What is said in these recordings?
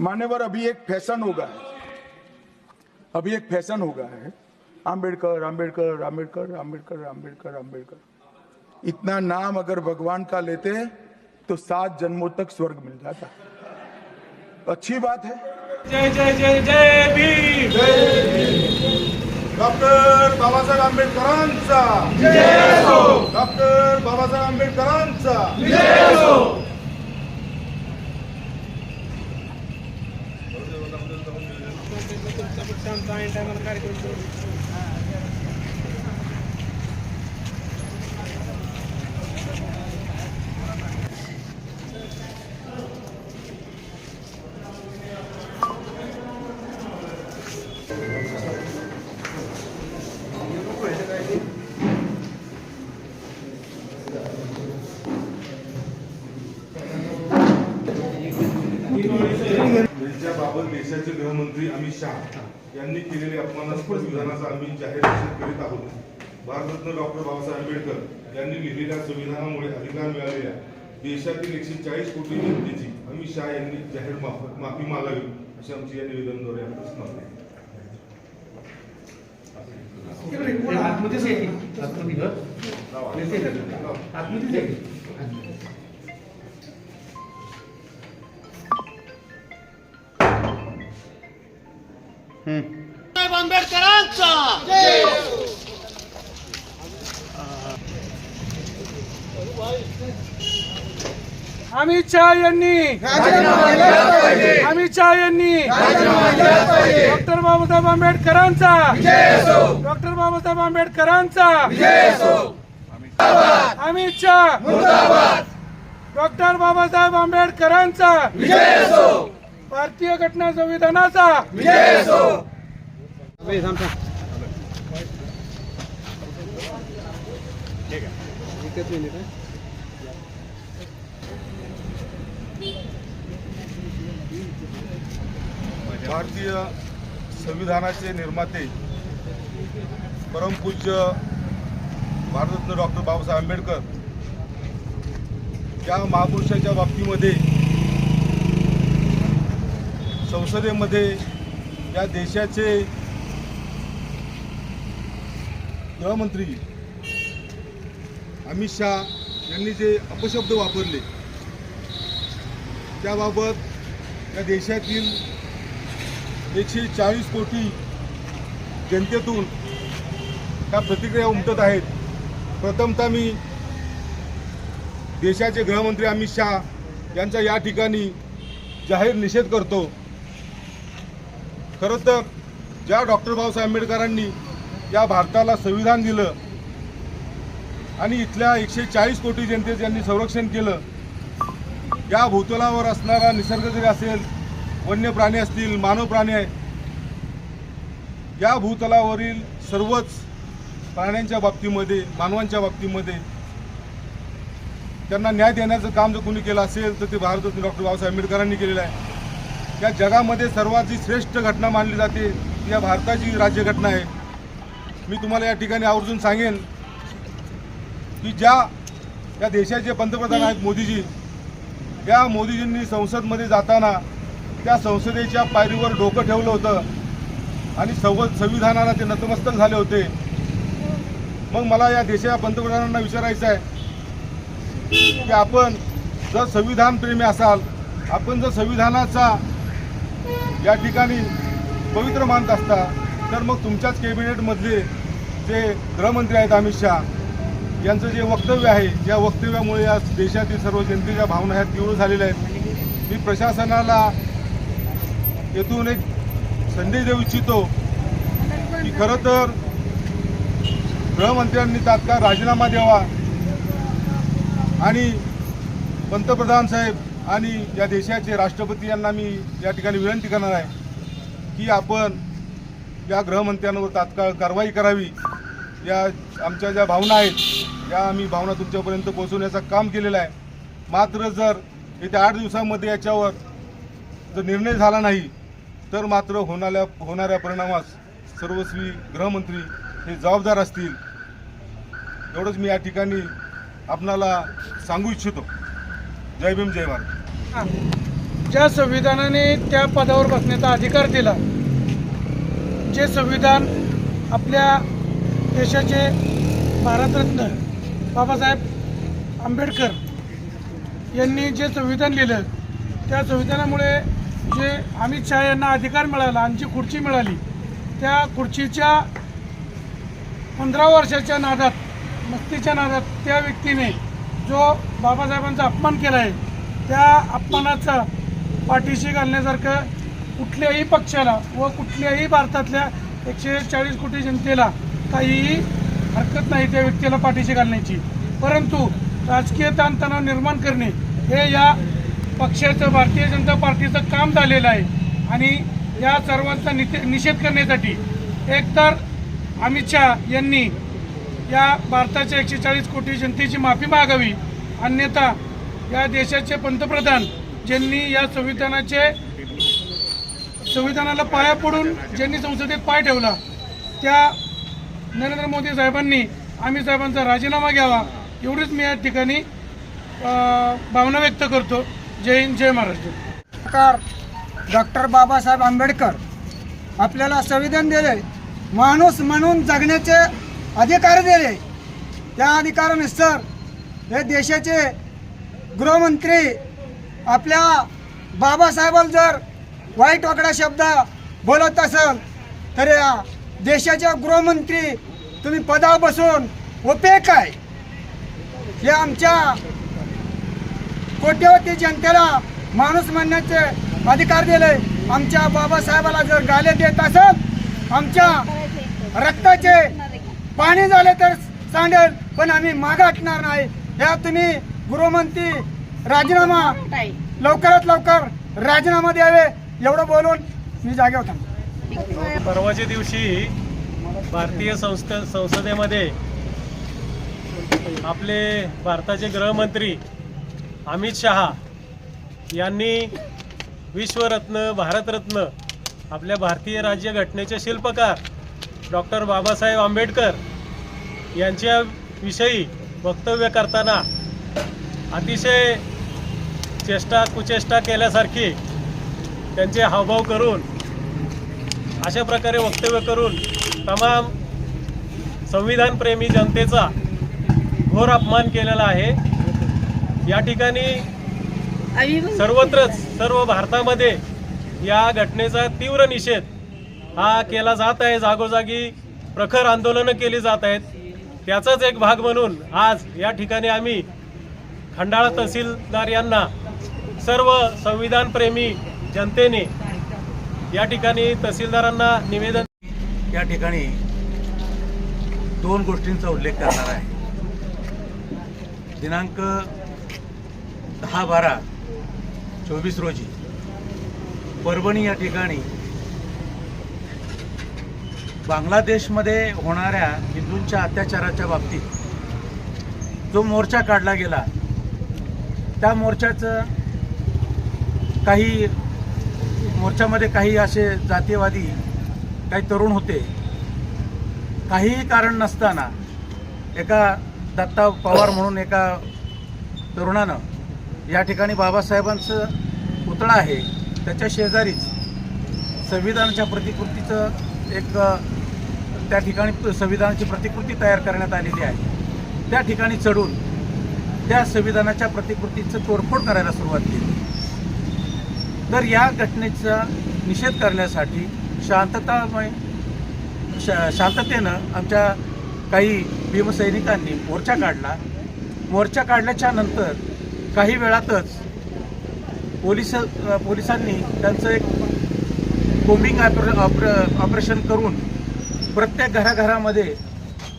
मान्यवर अभी एक फ़ैशन होगा। है अभी एक फ़ैशन होगा है। आम्बेडकर आम्बेडकर आम्बेडकर आम्बेडकर आम्बेडकर आम्बेडकर इतना नाम अगर भगवान का लेते तो सात जन्मों तक स्वर्ग मिल जाता। अच्छी बात है। जय जय जय जय भीम। डॉक्टर बाबासाहेब आंबेडकरांचा। डॉक्टर बाबासाहेब आंबेडकरांचा। यांच्याबाबत देशाचे गृहमंत्री अमित शहा यांनी केलेले अपमानास्पद विधानाचा आम्ही जाहीर निषेध करीत आहोत. भारतरत्न डॉक्टर बाबासाहेब आंबेडकर यांनी लिहिलेल्या संविधानामुळे अधिकार मिळालेल्या देशातील एकशे चाळीस कोटी जनतेची अमित शहा यांनी जाहीर माफ- माफी मागावी अशी आमची या निवेदनाद्वारे आत्महत्या अमित शहा यांनी. अमित शहा यांनी. डॉक्टर बाबासाहेब आंबेडकरांचा. डॉक्टर बाबासाहेब आंबेडकरांचा. अमित शहा. डॉक्टर बाबासाहेब आंबेडकरांचा. भारतीय घटना संविधानाचा. भारतीय संविधानाचे निर्माते परमपूज्य भारतरत्न डॉक्टर बाबासाहेब आंबेडकर या महापुरुषाच्या बाबतीमध्ये संसदेमध्ये या देशाचे गृहमंत्री अमित शहा यांनी जे अपशब्द वापरले त्याबाबत या देशातील एकशे चाळीस कोटी जनतेतून त्या प्रतिक्रिया उमटत आहेत. प्रथमतः मी देशाचे गृहमंत्री अमित शहा यांचा या ठिकाणी जाहीर निषेध करतो. खरं तर ज्या डॉक्टर बाबासाहेब आंबेडकरांनी या भारताला संविधान दिलं आणि इथल्या एकशे चाळीस कोटी जनतेचं यांनी संरक्षण केलं. या भूतलावर असणारा निसर्ग जरी असेल वन्य प्राणी असतील मानव प्राणी आहे या भूतलावरील सर्वच प्राण्यांच्या बाबतीमध्ये मानवांच्या बाबतीमध्ये त्यांना न्याय देण्याचं काम जर कोणी केलं असेल तर ते भारतरत्न डॉक्टर बाबासाहेब आंबेडकरांनी केलेलं आहे. या जगामध्ये सर्वात जी श्रेष्ठ घटना मानली जाते ती या भारताची राज्यघटना आहे. मी तुम्हाला या ठिकाणी आवर्जून सांगेन की ज्या या देशाचे पंतप्रधान आहेत मोदीजी या मोदीजींनी संसदमध्ये जाताना त्या संसदेच्या पायरीवर डोकं ठेवलं होतं आणि संव संविधानाला ते नतमस्तक झाले होते. मग मला या देशाच्या पंतप्रधानांना विचारायचं आहे की आपण जर संविधानप्रेमी असाल आपण जर संविधानाचा या ठिकाणी पवित्र मानत असता तर मग तुमच्याच कॅबिनेटमधले जे गृहमंत्री आहेत अमित शहा यांचं जे वक्तव्य आहे या वक्तव्यामुळे या देशातील सर्व जनतेच्या भावना ह्या तीव्र झालेल्या आहेत. मी प्रशासनाला येथून एक संदेश देऊ इच्छितो की खरं तर गृहमंत्र्यांनी तात्काळ राजीनामा द्यावा आणि पंतप्रधान साहेब आणि या देशाचे राष्ट्रपती यांना मी या ठिकाणी विनंती करणार आहे की आपण या गृहमंत्र्यांवर तात्काळ कारवाई करावी. या आमच्या ज्या भावना आहेत या आम्ही भावना तुमच्यापर्यंत पोहोचवण्याचं काम केलेलं आहे. मात्र जर येत्या आठ दिवसामध्ये याच्यावर जर निर्णय झाला नाही तर मात्र होणाऱ्या होणाऱ्या परिणामास सर्वस्वी गृहमंत्री हे जबाबदार असतील. एवढंच मी या ठिकाणी आपणाला सांगू इच्छितो. जय भीम जय भारत. ज्या संविधानाने त्या पदावर बसण्याचा अधिकार दिला जे संविधान आपल्या देशाचे भारतरत्न बाबासाहेब आंबेडकर यांनी जे संविधान लिहिलं त्या संविधानामुळे जे अमित शहा यांना अधिकार मिळाला आणि जी खुर्ची मिळाली त्या खुर्चीच्या पंधरा वर्षाच्या नादात मस्तीच्या नादात त्या व्यक्तीने जो बाबासाहेबांचा अपमान केला आहे त्या अपमानाचा पाठीशी घालण्यासारखं कुठल्याही पक्षाला व कुठल्याही भारतातल्या एकशे चाळीस कोटी जनतेला काहीही हरकत नाही त्या व्यक्तीला पाठीशी घालण्याची. परंतु राजकीय ताणतणाव निर्माण करणे हे या पक्षाचं भारतीय जनता पार्टीचं काम झालेलं आहे. आणि या सर्वांचा निषे- निषेध करण्यासाठी एकतर अमित शहा यांनी या भारताच्या एकशे चाळीस कोटी जनतेची माफी मागावी. अन्यथा या देशाचे पंतप्रधान ज्यांनी या संविधानाचे संविधानाला पाया पडून ज्यांनी संसदेत पाय ठेवला त्या नरेंद्र मोदी साहेबांनी आम्ही साहेबांचा राजीनामा घ्यावा एवढीच मी या ठिकाणी भावना व्यक्त करतो. जय हिंद जय महाराष्ट्र. सरकार डॉक्टर बाबासाहेब आंबेडकर आपल्याला संविधान दिले माणूस म्हणून जगण्याचे अधिकार दिले. त्या अधिकारानुसार हे देशाचे गृहमंत्री आपल्या बाबासाहेबाला जर वाईट वाकडा शब्द बोलत असेल तर या देशाच्या गृहमंत्री तुम्ही पदावर बसून उपयोग काय हे आमच्या कोट्यवधी जनतेला माणूस म्हणण्याचे अधिकार दिले. आमच्या बाबासाहेबाला जर गाले देत असेल आमच्या रक्ताचे पाणी झाले तर सांडेल पण आम्ही मागे हटणार नाही. या तुम्ही गृहमंत्री राजीनामा लवकरात लवकर राजीनामा द्यावे. एवढं बोलून मी जागेवर थांबतो परवाच्या दिवशी भारतीय संस्थ संसदेमध्ये आपले भारताचे गृहमंत्री अमित शहा यांनी विश्वरत्न भारतरत्न आपल्या भारतीय राज्यघटनेचे शिल्पकार डॉक्टर बाबासाहेब आंबेडकर यांच्याविषयी वक्तव्य करताना अतिशय चेष्टा कुचेष्टा केल्यासारखी त्यांचे हावभाव करून अशा प्रकारे वक्तव्य करून तमाम संविधानप्रेमी जनतेचा घोर अपमान केलेला आहे. या ठिकाणी सर्वत्रच सर्व भारतामध्ये या घटनेचा तीव्र निषेध हा केला जात आहे. जागोजागी प्रखर आंदोलनं केली जात आहेत. त्याचाच एक भाग म्हणून आज या ठिकाणी आम्ही खंडाळा तहसीलदार यांना सर्व संविधानप्रेमी जनतेने या ठिकाणी तहसीलदारांना निवेदन या ठिकाणी दोन गोष्टींचा उल्लेख करणार आहे. दिनांक दहा बारा चोवीस रोजी परभणी या ठिकाणी बांगलादेशमध्ये होणाऱ्या हिंदूंच्या अत्याचाराच्या बाबतीत जो मोर्चा काढला गेला त्या मोर्चाचं काही मोर्चामध्ये काही असे जातीयवादी काही तरुण होते. काहीही कारण नसताना एका दत्ता पवार म्हणून एका तरुणानं या ठिकाणी बाबासाहेबांचं पुतळा आहे. त्याच्या शेजारीच संविधानाच्या प्रतिकृतीचं एक त्या ठिकाणी संविधानाची प्रतिकृती तयार करण्यात आलेली आहे. त्या ठिकाणी चढून त्या संविधानाच्या प्रतिकृतीचं तोडफोड करायला सुरुवात केली. तर या घटनेचा निषेध करण्यासाठी शांततामय शा शांततेनं आमच्या काही भीमसैनिकांनी मोर्चा काढला. मोर्चा काढल्याच्या नंतर काही वेळातच पोलीस पोलिसांनी त्यांचं एक कोम्बिंग ऑपर ऑपर ऑपरेशन करून प्रत्येक घराघरामध्ये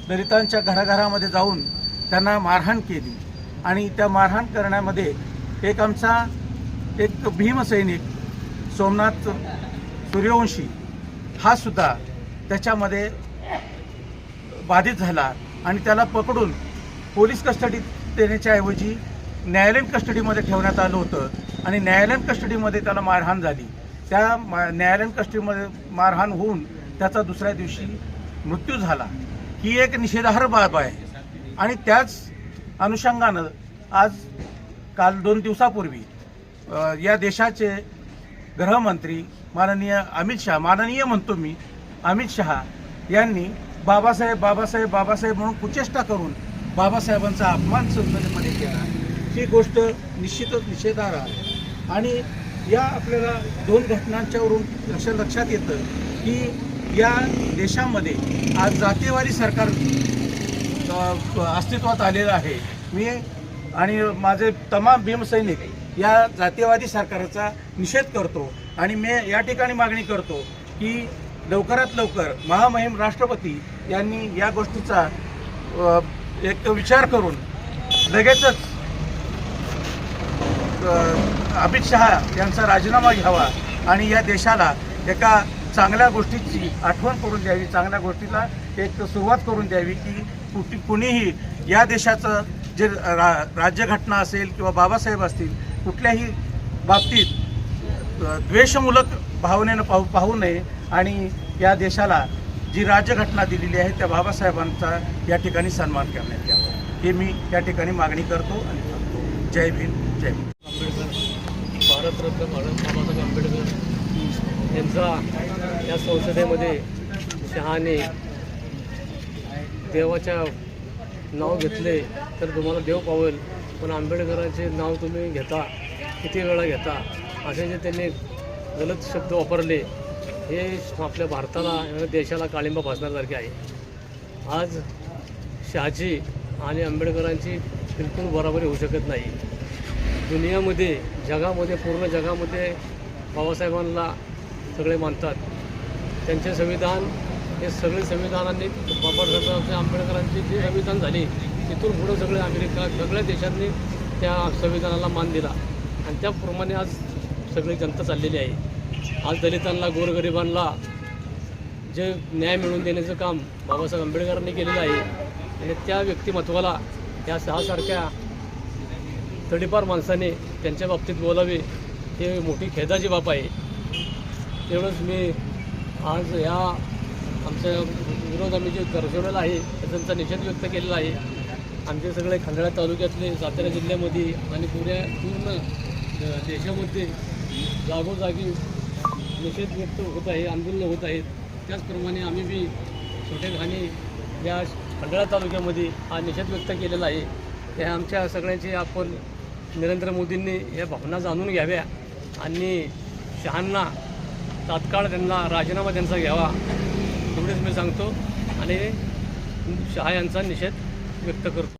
दलितांच्या घराघरामध्ये जाऊन त्यांना मारहाण केली. आणि त्या मारहाण करण्यामध्ये एक आमचा एक भीमसैनिक सोमनाथ सूर्यवंशी हा सुद्धा त्याच्यामध्ये बाधित झाला आणि त्याला पकडून पोलीस कस्टडीत देण्याच्या ऐवजी न्यायालयीन कस्टडीमध्ये ठेवण्यात आलं होतं आणि न्यायालयीन कस्टडीमध्ये त्याला मारहाण झाली. त्या मा न्यायालयीन कस्टडीमध्ये मारहाण होऊन त्याचा दुसऱ्या दिवशी मृत्यू झाला. ही एक निषेधार्ह बाब आहे. आणि त्याच अनुषंगानं आज काल दोन दिवसापूर्वी या देशाचे गृहमंत्री माननीय अमित शहा माननीय म्हणतो मी अमित शहा यांनी बाबासाहेब बाबासाहेब बाबासाहेब म्हणून कुचेष्टा करून बाबासाहेबांचा अपमान संसदेमध्ये केला. ही गोष्ट निश्चितच निषेधार्ह आहे. आणि या आपल्याला दोन घटनांच्यावरून लक्ष लक्षात येतं की या देशामध्ये आज जातेवारी सरकार अस्तित्वात आलेलं आहे. मी आणि माझे तमाम भीमसैनिक या जातीयवादी सरकारचा निषेध करतो आणि मी या ठिकाणी मागणी करतो की लवकरात लवकर महामहिम राष्ट्रपती यांनी या गोष्टीचा एक विचार करून लगेचच अमित शहा यांचा राजीनामा घ्यावा आणि या देशाला एका चांगल्या गोष्टीची आठवण करून द्यावी चांगल्या गोष्टीला एक सुरुवात करून द्यावी की कुठे कुणीही या देशाचं जे रा राज्यघटना असेल किंवा बाबासाहेब असतील कुठल्याही बाबतीत द्वेषमूलक भावनेनं पाहू पाहू नये. आणि या देशाला जी राज्यघटना दिलेली आहे त्या बाबासाहेबांचा या ठिकाणी सन्मान करण्यात यावा. हे मी या ठिकाणी मागणी करतो आणि करतो जय भीम जय भीम. आंबेडकर भारतरत्न बाबासाहेब आंबेडकर यांचा या संसदेमध्ये शहाने देवाच्या नाव घेतले तर तुम्हाला देव पावेल. पण आंबेडकरांचे नाव तुम्ही घेता किती वेळा घेता असे जे त्यांनी गलत शब्द वापरले हे आपल्या भारताला देशाला काळिंबा भासण्यासारखे आहे. आज शहाजी आणि आंबेडकरांची बिलकुल बराबरी होऊ शकत नाही. दुनियामध्ये जगामध्ये पूर्ण जगामध्ये बाबासाहेबांना सगळे मानतात. त्यांचे संविधान हे सगळे संविधानांनी बाबासाहेब आंबेडकरांची जी संविधान झाली तिथून पुढं सगळे अमेरिका सगळ्या देशांनी त्या संविधानाला मान दिला. आणि त्याप्रमाणे आज सगळी जनता चाललेली आहे. आज दलितांना गोरगरिबांना जे न्याय मिळवून देण्याचं काम बाबासाहेब आंबेडकरांनी केलेलं आहे आणि त्या व्यक्तिमत्वाला या सहासारख्या तडीपार माणसाने त्यांच्या बाबतीत बोलावे हे मोठी खेदाची बाब आहे. तेवढंच मी आज या आमच्या विरोध आम्ही जे दर्शवलेला आहे त्यांचा निषेध व्यक्त केलेला आहे. आमचे सगळे खंडाळा तालुक्यातले सातारा जिल्ह्यामध्ये आणि पुऱ्या पूर्ण देशामध्ये जागोजागी निषेध व्यक्त होत आहे आंदोलनं होत आहेत. त्याचप्रमाणे आम्ही बी छोट्या घाणी या खंडाळा तालुक्यामध्ये हा निषेध व्यक्त केलेला आहे. त्या आमच्या सगळ्यांचे आपण नरेंद्र मोदींनी या भावना जाणून घ्याव्या आणि शहांना तात्काळ त्यांना राजीनामा त्यांचा घ्यावा एवढेच मी सांगतो आणि शहा यांचा निषेध व्यक्त करतो.